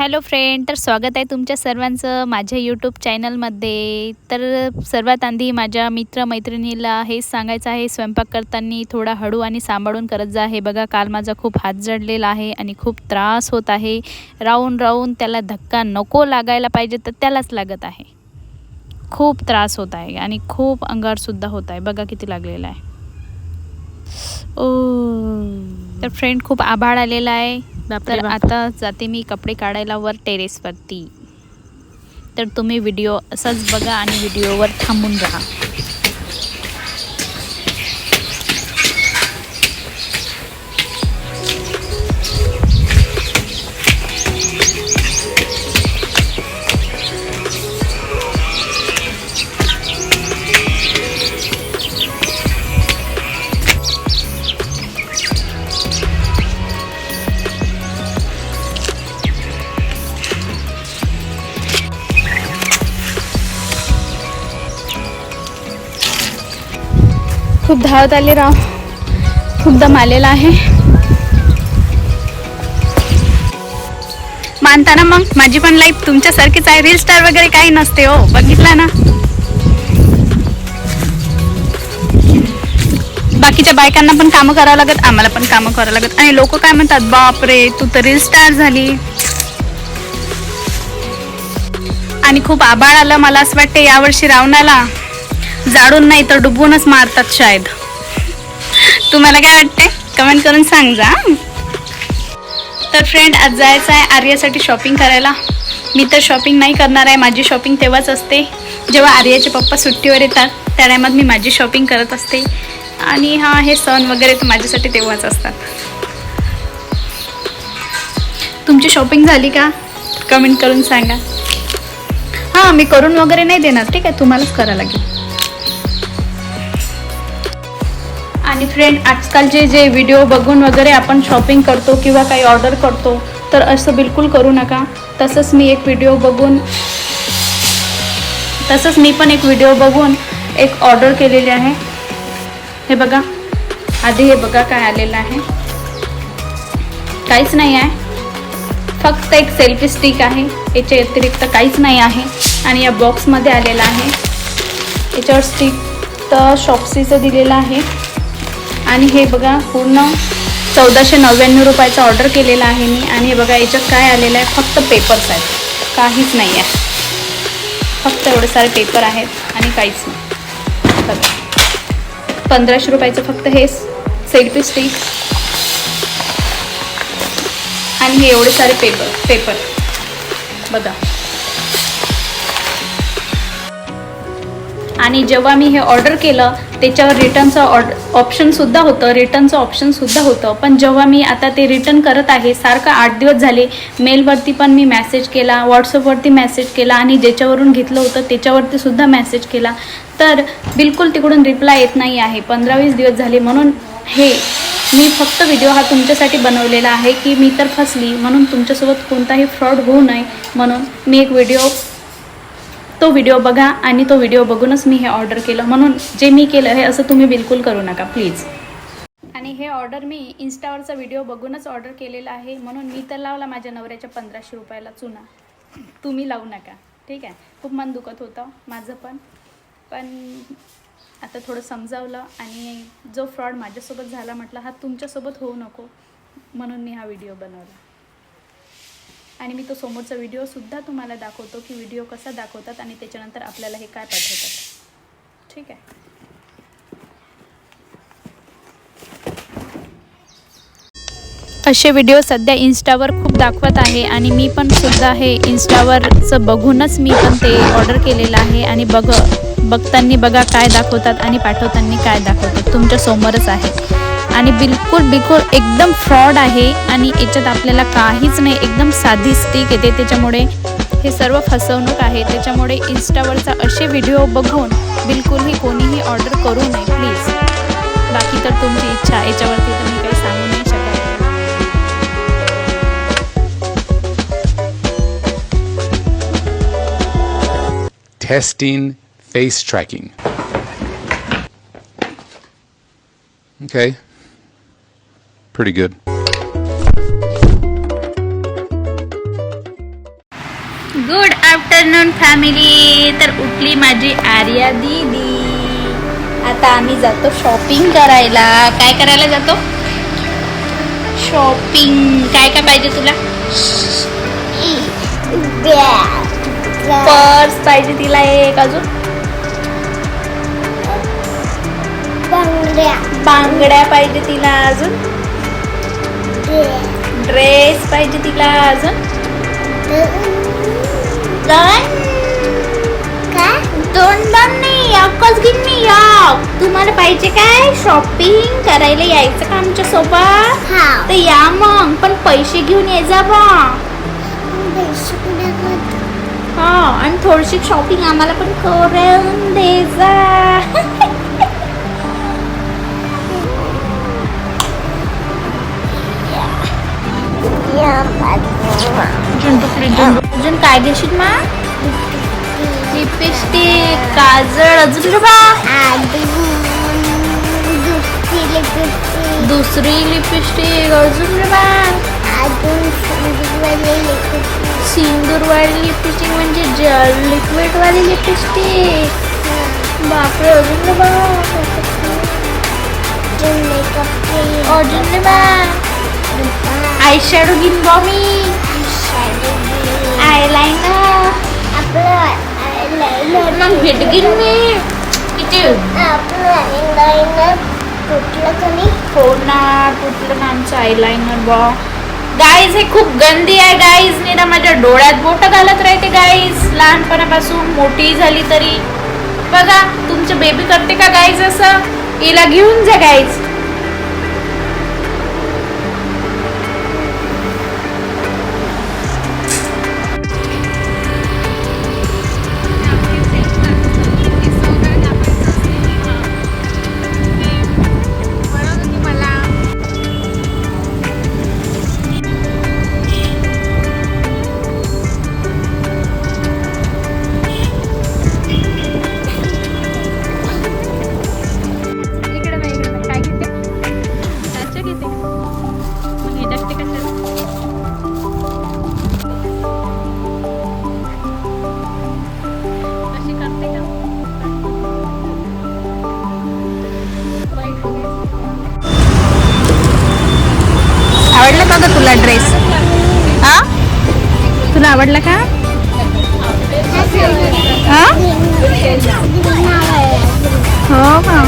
Hello friend तर स्वागत आहे तुमच्या सर्वांचं माझ्या यूट्यूब चॅनलमध्ये. तर सर्वात आधी माझ्या मित्रमैत्रिणीला हेच सांगायचं आहे स्वयंपाक करताना थोडा हळू आणि सांभाळून करत जा. हे बघा काल माझा खूप हात जडलेला आहे आणि खूप त्रास होत आहे. राहून राहून त्याला धक्का नको लागायला पाहिजे तर त्यालाच लागत आहे. खूप त्रास होत आहे आणि खूप अंगारसुद्धा होत आहे. बघा किती लागलेला आहे. ओ. तर फ्रेंड खूप आभाळ आलेला आहे. तर. आता जाते मी कपडे काढायला वर टेरेसवरती तर तुम्ही व्हिडिओ असाच बघा आणि व्हिडिओवर थांबून राहा खूप धावत आले राव. खूप दम आलेला आहे. मानताना मग माझी पण लाईफ तुमच्यासारखीच आहे. रील स्टार वगैरे काही नसते हो. बघितला ना? बाकीच्या बायकांना पण कामं करावं लागत आम्हाला पण कामं करावं लागत. आणि लोक काय म्हणतात बापरे तू तर रील स्टार झाली. आणि खूप आभाळ आलं मला असं वाटतं यावर्षी रावणाला. जाडून नाही तर डुबूनच मारतात शायद. तुम्हाला काय वाटते कमेंट करून सांग. जा तर फ्रेंड आज जायचं आहे आर्यासाठी शॉपिंग करायला. मी तर शॉपिंग नाही करणार आहे माझी शॉपिंग तेव्हाच असते. जेव्हा आर्याचे पप्पा सुट्टीवर येतात त्या टायमात मी माझी शॉपिंग करत असते. आणि हा हे सण वगैरे तर माझ्यासाठी तेव्हाच असतात. तुमची शॉपिंग झाली का? कमेंट करून सांगा. हां मी करून वगैरे नाही देणार. ठीक आहे तुम्हालाच करावं लागेल. आणि फ्रेंड आजकालचे जे व्हिडिओ बघून वगैरे आपण शॉपिंग करतो किंवा काही ऑर्डर करतो तर असं बिलकुल करू नका. तसंच मी एक व्हिडिओ बघून तसंच मी पण एक व्हिडिओ बघून एक ऑर्डर केलेली आहे. हे बघा. आधी हे बघा काय आलेलं आहे. काहीच नाही आहे. फक्त एक सेल्फी स्टिक आहे. याच्या व्यतिरिक्त काहीच नाही आहे. आणि या बॉक्समध्ये आलेला आहे. याच्यावर स्टिक तर शॉप्सीचं दिलेलं आहे. आणि हे बघा पूर्ण चौदाशे नव्याण्णव रुपयाचा ऑर्डर केलेला आहे मी. आणि हे बघा याच्यात काय आलेलं आहे? फक्त पेपर्स आहेत. काहीच नाही आहे. फक्त एवढे सारे पेपर आहेत आणि काहीच नाही. बघा. पंधराशे रुपयाचं फक्त हे सेल्फी स्टिक आणि हे एवढे सारे पेपर पेपर बघा. आणि जेव्हा मी हे ऑर्डर केलं त्याच्यावर रिटर्नचं ऑड ऑप्शनसुद्धा होतं रिटर्नचं ऑप्शनसुद्धा होतं. पण जेव्हा मी आता ते रिटर्न करत आहे सारखं आठ दिवस झाले मेलवरती पण मी मेसेज केला व्हॉट्सअपवरती मेसेज केला आणि ज्याच्यावरून घेतलं होतं त्याच्यावरती सुद्धा मेसेज केला. तर बिलकुल तिकडून रिप्लाय येत नाही आहे. पंधरा वीस दिवस झाले म्हणून हे मी फक्त व्हिडिओ हा तुमच्यासाठी बनवलेला आहे की मी तर फसली म्हणून तुमच्यासोबत कोणताही फ्रॉड होऊ नये म्हणून मी एक व्हिडिओ तो व्हिडिओ बघा आणि तो व्हिडिओ बघूनच मी हे ऑर्डर केलं. म्हणून जे मी केलं हे असं तुम्ही बिलकुल करू नका प्लीज आणि हे ऑर्डर मी इन्स्टावरचा व्हिडिओ बघूनच ऑर्डर केलेला आहे. म्हणून मी तर लावला माझ्या नवऱ्याच्या पंधराशे रुपयाला चुना. तुम्ही लावू नका. ठीक आहे? खूप मन दुखत होतं माझं पण. पण आता थोडं समजावलं आणि जो फ्रॉड माझ्यासोबत झाला म्हटलं हा तुमच्यासोबत होऊ नको. म्हणून मी हा व्हिडिओ बनवला. आणि मी तो समोरचा व्हिडिओसुद्धा तुम्हाला दाखवतो की व्हिडिओ कसा दाखवतात आणि त्याच्यानंतर आपल्याला हे काय पाठवतात. ठीक आहे? असे व्हिडिओ सध्या इन्स्टावर खूप दाखवत आहे आणि मी पण सुद्धा हे इन्स्टावरचं बघूनच मी पण ते ऑर्डर केलेलं आहे आणि बघ बघताना बघा काय दाखवतात आणि पाठवताना काय दाखवतात. तुमच्या समोरच आहे. आणि बिलकुल बिलकुल एकदम फ्रॉड आहे आणि याच्यात आपल्याला काहीच नाही. एकदम साधी स्टिक येते. त्याच्यामुळे हे सर्व फसवणूक आहे. त्याच्यामुळे इन्स्टावरचा असे व्हिडिओ बघून बिलकुलही कोणीही ऑर्डर करू नये प्लीज बाकी तर तुमची इच्छा याच्यावरती तुम्ही काही सांगू नाही शकत. Testing face tracking. Okay. Pretty good. Good afternoon family तर उठली माझी आर्या दीदी. आता आम्ही जातो शॉपिंग करायला. काय करायला जातो? शॉपिंग काय काय पाहिजे तुला? पर्स पाहिजे तिला एक अजून. बांगड्या पाहिजे तिला अजून. ड्रेस पाहिजे तिला अजून? दोन दोन नाही एकच घेईन मी एक. तुम्हाला पाहिजे काय? शॉपिंग करायला यायचं का आमच्यासोबत तर या मग पण पैसे घेऊन ये जा बा. हा आणि थोडीशी शॉपिंग आम्हाला पण करून दे जा. अजून काय घेशील मा? लिपस्टिक काजळ अजून रे बा? दुसरी लिपस्टिक अजून रे बा? सिंदूरवाली लिपस्टिक म्हणजे जल लिक्विड वाली लिपस्टिक। बापरे अजून रे बा? अजून रे बा? आय शॅडो घेईन बा मी। मग मी किती हो ना कुठलं ना आमचं बा गाईज हे खूप गंदी आहे गाईज निरा माझ्या डोळ्यात बोट घालत राहते गाईज लहानपणापासून मोठी झाली तरी. बघा तुमचं बेबी करते का गाईज असं? हिला घेऊन जा गाईज आवडला का तुला ड्रेस हा? तुला आवडला का? हा? हो का